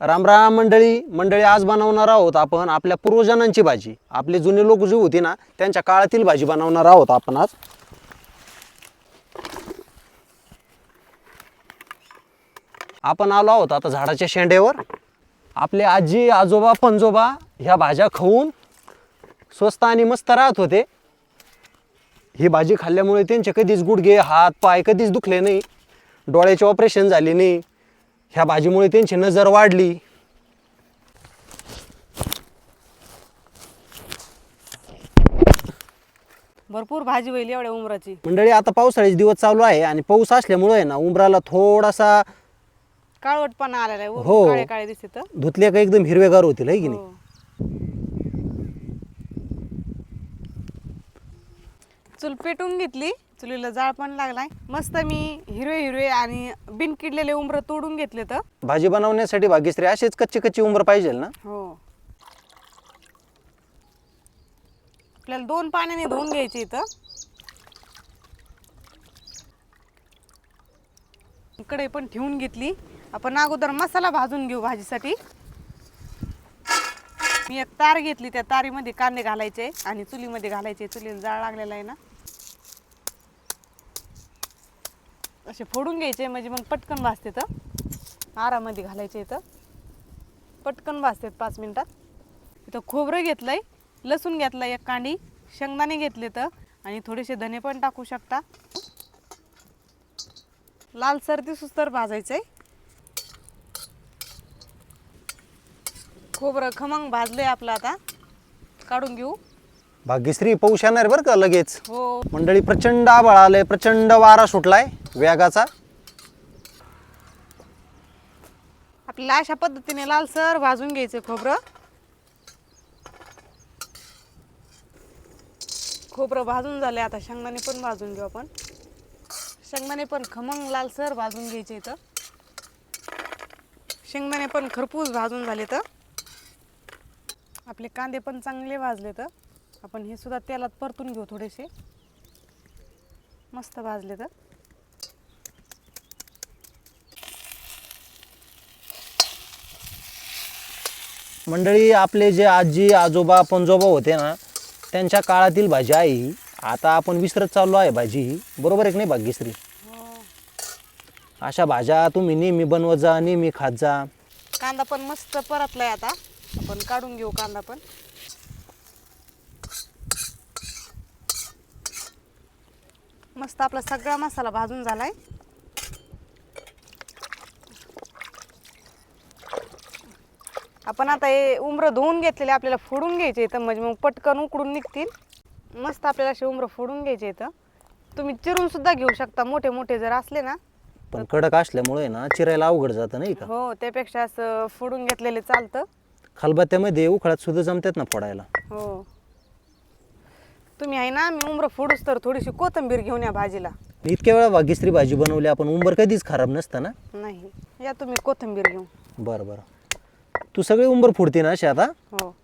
रामराम मंडळी मंडळी आज बनवणार आहोत आपण आपल्या पूर्वजनांची भाजी. आपले जुने लोक जे होते ना त्यांच्या काळातील भाजी बनवणार आहोत आपण आज. आपण आलो आहोत आता झाडाच्या शेंड्यावर. आपले आजी आजोबा पंजोबा ह्या भाज्या खाऊन स्वस्त आणि मस्त राहत होते. ही भाजी खाल्ल्यामुळे त्यांचे कधीच गुडघे हात पाय कधीच दुखले नाही. डोळ्याचे ऑपरेशन झाले नाही. ह्या भाजीमुळे त्यांची नजर वाढली. भरपूर भाजी होईल एवढ्या उमराची मंडळी आता पावसाळ्याचे दिवस चालू आहे आणि पाऊस असल्यामुळे आहे ना उंबराला थोडासा काळवटपणा आलेला आहे. हो. काळे काळे दिसते तर. धुतल्या का एकदम हिरवेगार होतील है की नाही? हो. चूल पेटून घेतली. चुलीला जाळ पण लागलाय. मस्त मी हिरवे हिरवे आणि बिन किडलेले उमर तोडून घेतले तर. भाजी बनवण्यासाठी भाग्यश्री असेच कच्ची कच्ची उंबर पाहिजे ना? हो. आपल्याला दोन पाण्याने धुवून घ्यायचे इथं. इकडे पण ठेवून घेतली. आपण अगोदर मसाला भाजून घेऊ भाजीसाठी. मी एक तार घेतली त्या तारीमध्ये कांदे घालायचे आणि चुलीमध्ये घालायचे. चुलीला जाळ लागलेला आहे ना? असे फोडून घ्यायचे म्हणजे मग पटकन भाजते तर आरामध्ये घालायचे इथं. पटकन भाजतात पाच मिनटात. इथं खोबरं घेतलं आहे लसूण घेतलं एक कांडी शेंगदाणे घेतले तर आणि थोडेसे धने पण टाकू शकता. लाल सर्दी सुस्तर आहे खोबरं खमंग भाजलं आहे आपलं आता. काढून घेऊ. भाग्यश्री पाऊस येणार बरं का लगेच. हो. मंडळी प्रचंड आभाळ आलंय प्रचंड वारा सुटलाय वेगाचा. आपल्याला अशा पद्धतीने लालसर भाजून घ्यायचं खोबरं. खोबरं भाजून झाले आता शेंगदाणे पण भाजून घेऊ आपण. शेंगदाणे पण खमंग लालसर भाजून घ्यायचे इथं. शेंगदाणे पण खरपूस भाजून झाले तर आपले कांदे पण चांगले भाजले तर आपण हे सुद्धा तेलात परतून घेऊ थोडेसे. मस्त भाजले तर. मंडळी आपले जे आजी आजोबा पंजोबा होते ना त्यांच्या काळातील भाजी आहे ही आता आपण विसरत चाललो आहे भाजी. ही बरोबर आहे की नाही भाग्यश्री? अशा भाज्या तुम्ही नेहमी बनवत जा नेहमी खात जा. कांदा पण मस्त परतलाय आता. आपण काढून घेऊ कांदा पण. मस्त आपला सगळा मसाला भाजून झालाय. आपण आता हे उमरं धुवून घेतलेले आपल्याला फोडून घ्यायचे इथं म्हणजे मग पटकन उकडून निघतील. मस्त आपल्याला असे उमरं फोडून घ्यायचे इथं. तुम्ही चिरून सुद्धा घेऊ शकता मोठे मोठे जर असले ना. पण कडक असल्यामुळे ना चिरायला अवघड जातं नाही का? हो त्यापेक्षा असं फोडून घेतलेले चालतं. खलबत्त्यामध्ये उखळात सुद्धा जमतात ना फोडायला. हो. तुम्ही आहे ना मी उमरं फोडूस तर थोडीशी कोथिंबीर घेऊन या भाजीला. इतक्या वेळा भाग्यश्री भाजी बनवली आपण उंबर कधीच खराब नसतं ना? नाही या तुम्ही कोथिंबीर घेऊन. बरं बरं. तू सगळे उंबर फुडते ना अशी आता? हो.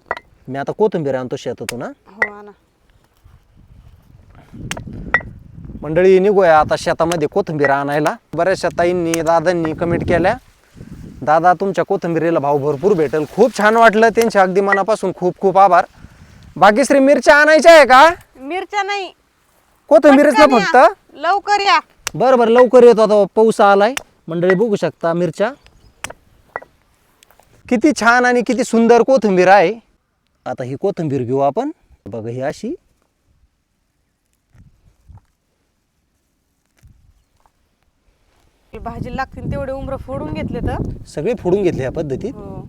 मी आता कोथिंबीर आणतो शेतातून ना हो आणा. मंडळी निघूया आता शेतामध्ये कोथिंबीर आणायला. बऱ्याचशा ताईंनी दादांनी कमेंट केल्या. दादा तुमच्या कोथिंबीरीला भाव भरपूर भेटेल. खूप छान वाटलं. त्यांच्या अगदी मनापासून खूप खूप आभार. भाग्यश्री मिरच्या आणायच्या आहे का? मिरच्या नाही. कोथिंबीरच ना पटकन फक्त? या. लवकर या. बरं बरं लवकर येतो आता. पाऊस आलाय. मंडळी बघू शकता मिरच्या. किती छान आणि किती सुंदर कोथिंबीर आहे. आता ही कोथिंबीर घेऊ आपण. बघा ही अशी. भाजी लागतील तेवढे उमरं फोडून घेतले तर सगळे फोडून घेतले ह्या पद्धतीत. हो.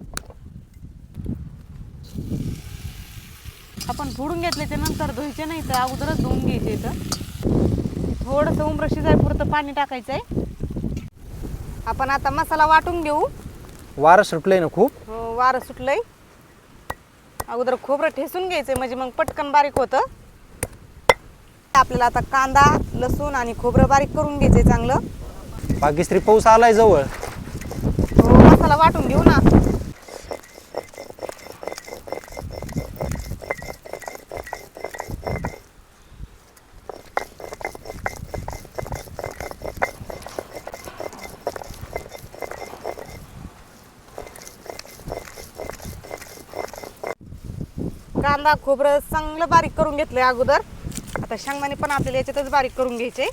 आपण फोडून घेतले ते नंतर धुवायचे नाही तर अगोदरच धुवून घ्यायचे इथं. थोडंसं उमरं शिजायपुरतं पाणी टाकायचं आहे आपण आता मसाला वाटून घेऊ. वारं सुटलंय ना खूप? हो वारं सुटलंय. अगोदर खोबरं ठेसून घ्यायचंय म्हणजे मग पटकन बारीक होतं. आपल्याला आता कांदा लसूण आणि खोबरं बारीक करून घ्यायचंय चांगलं. भाग्यश्री पाऊस आलाय जवळ. हो मसाला वाटून घेऊ ना. कांदा खोबरं चांगलं बारीक करून घेतलंय अगोदर. आता शेंगदाणे पण आपल्याला याच्यातच बारीक करून घ्यायचे.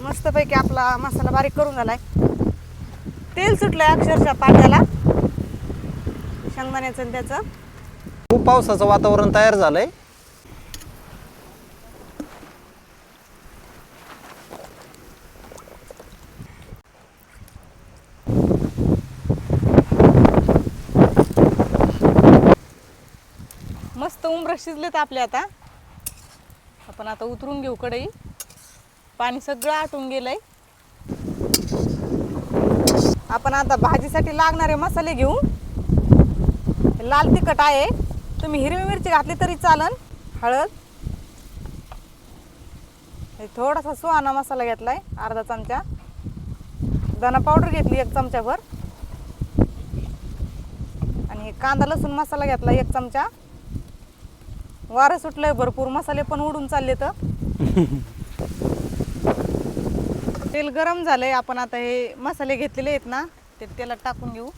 मस्तपैकी आपला मसाला बारीक करून झालाय. तेल सुटलंय अक्षरशः पाट्याला शेंगदाण्याचं आणि त्याचं. खूप पावसाचं वातावरण तयार झालंय. मस्त उमरं शिजलेत आपले आता. आपण आता उतरून घेऊ कढई. पाणी सगळं आटून गेलंय. आपण आता भाजीसाठी लागणारे मसाले घेऊ. लाल तिखट आहे. तुम्ही हिरवी मिरची घातली तरी चालन. हळद. हे थोडासा सुहाना मसाला घेतलाय अर्धा चमचा. धना पावडर घेतली एक चमचाभर. आणि कांदा लसूण मसाला घेतला एक चमचा. वारं सुटलंय भरपूर मसाले पण उडून चालले तर तेल गरम झालंय आपण आता हे मसाले घेतलेले आहेत ना ते तेलात टाकून घेऊ.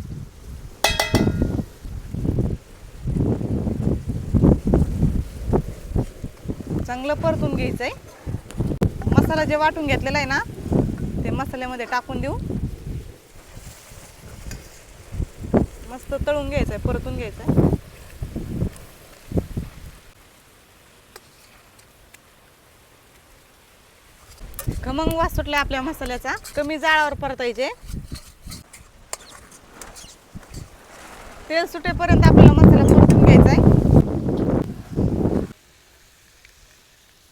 चांगलं परतून घ्यायचंय. मसाला जे वाटून घेतलेला आहे ना ते मसाल्यामध्ये टाकून देऊ. मस्त तळून घ्यायचंय परतून घ्यायचंय. खमंग वास सुटला आपल्या मसाल्याचा? कमी जाळावर परतायचे. तेल सुटेपर्यंत आपल्याला मसाला परतून घ्यायचा आहे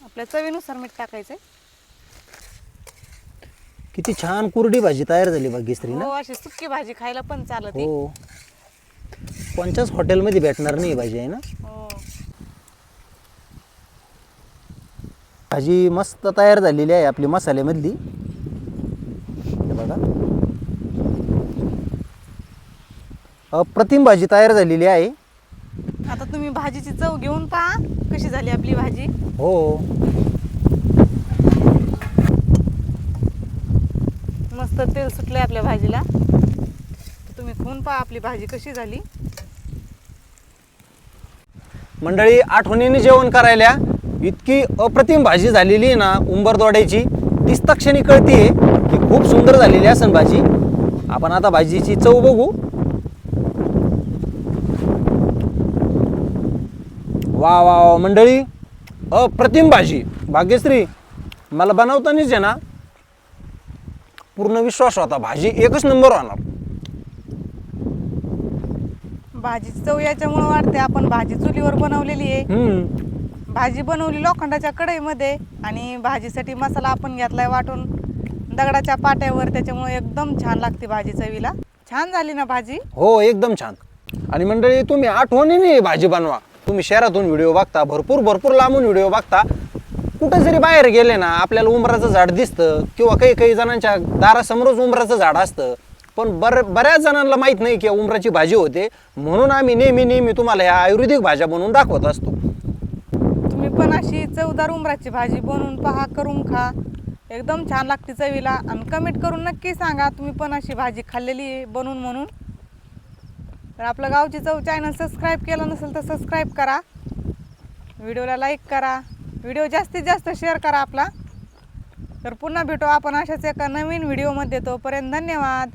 आपल्या चवीनुसार मीठ टाकायचंय. किती छान कुरडी भाजी तयार झाली भाग्यश्री ना. हो अशी सुकी भाजी खायला पण चालत. हो. कोणत्याच हॉटेलमध्ये भेटणार नाही भाजी आहे ना हो भाजी मस्त तयार झालेली आहे आपली मसाल्यामधली. हे बघा. अप्रतिम भाजी तयार झालेली आहे. आता तुम्ही भाजीची चव घेऊन पहा कशी झाली आपली भाजी. हो. मस्त तेल सुटलंय आपल्या भाजीला. तुम्ही खाऊन पहा आपली भाजी कशी झाली. मंडळी आठवणीने जेवण करायला इतकी अप्रतिम भाजी झालेली आहे ना उंबरदोड्याची तीच क्षणी कळते की खूप सुंदर झालेली असेल भाजी. आपण आता भाजीची चव बघू. वा वा वा मंडळी अप्रतिम भाजी. भाग्यश्री मला बनवतानाच आहे ना पूर्ण विश्वास होता भाजी एकच नंबर होणार. भाजीची चव याच्यामुळे वाढते आपण भाजी चुलीवर बनवलेली आहे. भाजी बनवली लोखंडाच्या कढईमध्ये आणि भाजीसाठी मसाला आपण घेतला आहे वाटून. दगडाच्या पाट्यावर त्याच्यामुळे एकदम छान लागते भाजी चवीला. छान झाली ना भाजी? हो एकदम छान. आणि मंडळी तुम्ही आठवणीने भाजी बनवा. तुम्ही शहरातून व्हिडिओ बघता भरपूर भरपूर लांबून व्हिडिओ बघता. कुठं जरी बाहेर गेले ना आपल्याला उंबराचं झाड दिसतं किंवा काही काही जणांच्या दारासमोरच उंबराचं झाड असतं. पण बर बऱ्याच जणांना माहीत नाही की उंबराची भाजी होते. म्हणून आम्ही नेहमी नेहमी तुम्हाला ह्या आयुर्वेदिक भाज्या बनवून दाखवत असतो. पण अशी चवदार उंबराची भाजी बनवून पहा करून खा. एकदम छान लागते चवीला. आणि कमेंट करून नक्की सांगा तुम्ही पण अशी भाजी खाल्लेली आहे बनवून म्हणून. तर आपलं गावची चव चॅनल सबस्क्राईब केलं नसेल तर सबस्क्राईब करा. व्हिडिओला लाईक करा. व्हिडिओ जास्तीत जास्त शेअर करा आपला. तर पुन्हा भेटू आपण अशाच एका नवीन व्हिडिओमध्ये तोपर्यंत धन्यवाद.